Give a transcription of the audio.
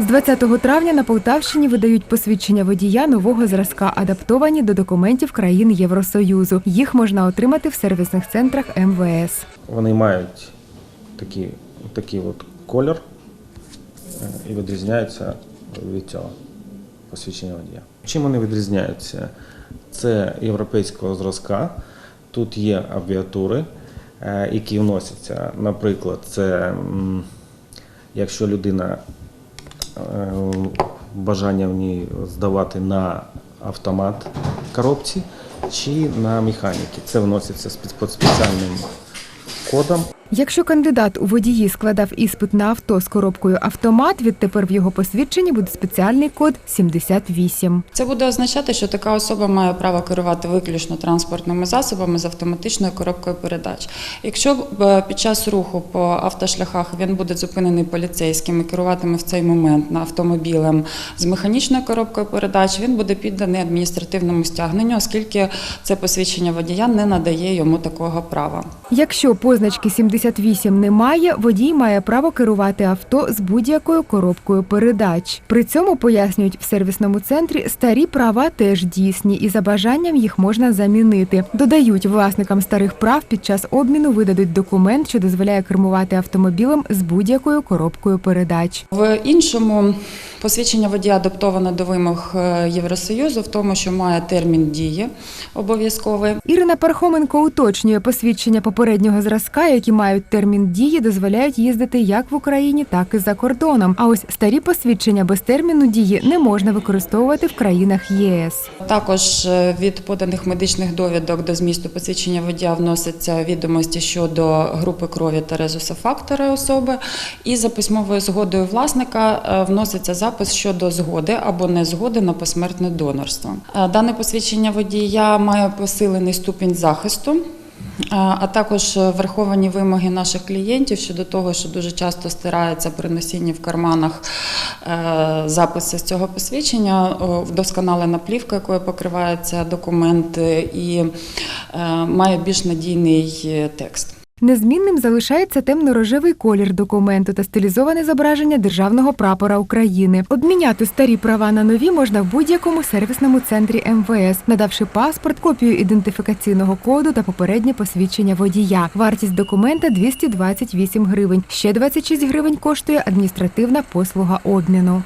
З 20 травня на Полтавщині видають посвідчення водія нового зразка, адаптовані до документів країн Євросоюзу. Їх можна отримати в сервісних центрах МВС. Вони мають такий, такий от колір е, і відрізняються від цього посвідчення водія. Чим вони відрізняються? Це європейського зразка. Тут є абіатури, е, які вносяться. Наприклад, це якщо людина бажання в ній здавати на автомат коробці чи на механіки. Це вноситься під спеціальним кодом. Якщо кандидат у водії складав іспит на авто з коробкою автомат, відтепер в його посвідченні буде спеціальний код 78. Це буде означати, що така особа має право керувати виключно транспортними засобами з автоматичною коробкою передач. Якщо е, під час руху по автошляхах він буде зупинений поліцейським і керуватиме в цей момент на автомобілем з механічною коробкою передач, він буде підданий адміністративному стягненню, оскільки це посвідчення водія не надає йому такого права. Якщо позначки 78 немає, водій має право керувати авто з будь-якою коробкою передач. При цьому пояснюють в сервісному центрі, старі права теж дійсні, і за бажанням їх можна замінити. Додають, власникам старих прав під час обміну видадуть документ, що дозволяє кермувати автомобілем з будь-якою коробкою передач. В іншому посвідчення водія адаптовано до вимог е, Євросоюзу, в тому, що має термін дії обов'язковий. Ірина Пархоменко уточнює посвідчення попереднього зразка, які мають термін дії, дозволяють їздити як в Україні, так і за кордоном. А ось старі посвідчення без терміну дії не можна використовувати в країнах ЄС. Також е, від поданих медичних довідок до змісту посвідчення водія вносяться відомості щодо групи крові та резусофактора особи, і за письмовою згодою власника е, вноситься запис щодо згоди або незгоди на посмертне донорство. Е, Дане посвідчення водія має посилений ступінь захисту. А також е, враховані вимоги наших клієнтів щодо того, що дуже часто стирається при носінні в карманах е, записи з цього посвідчення, вдосконалена плівка, якою покриваються документ, е, і е, має більш надійний текст. Незмінним залишається темно-рожевий колір документу та стилізоване зображення державного прапора України. Обміняти старі права на нові можна в будь-якому сервісному центрі МВС, надавши паспорт, копію ідентифікаційного коду та попереднє посвідчення водія. Вартість документа 228 гривень. Ще 26 гривень коштує адміністративна послуга обміну.